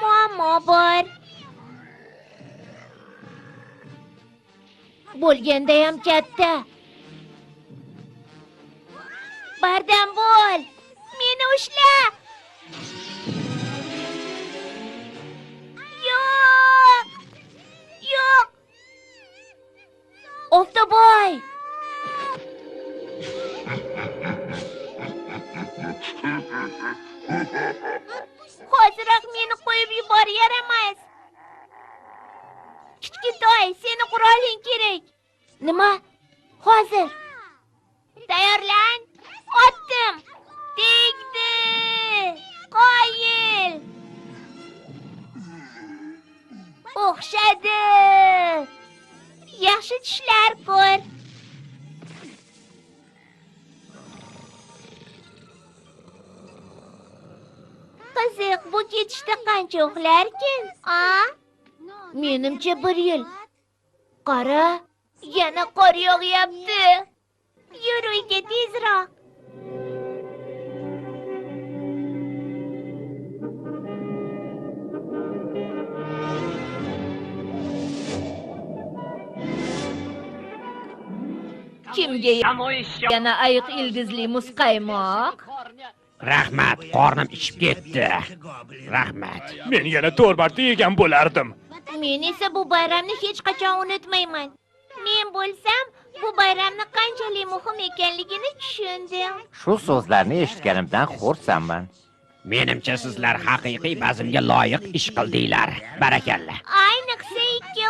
muammo bor bo'lgandayam katta barda kichkintoy seni quroling kerak. Nima? Hozir. Tayyorlan. Otdim. Tegdi. Qoyil. O'xshadi. Yaxshi tushlar ko'r. Qiziq bu ketishda qancha uxlarkin a? Menimcha bir yil. Qara yana qor yog'yapti. Yur uyga tezroq. Kimga yana ayiq ildizli muzqaymoq? Rahmat qornim ichib ketdi. Rahmat. Men yana to'rt marta yegan bo'lardim men esa bu bayramni hech qachon unutmayman. Men bo'lsam bu bayramni qanchalik muhim ekanligini tushundim. Shu so'zlarni eshitganimdan xursandman. menimcha sizlar haqiqiy bazmga loyiq ish qildinglar. Barakalla. Ayniqsa ikki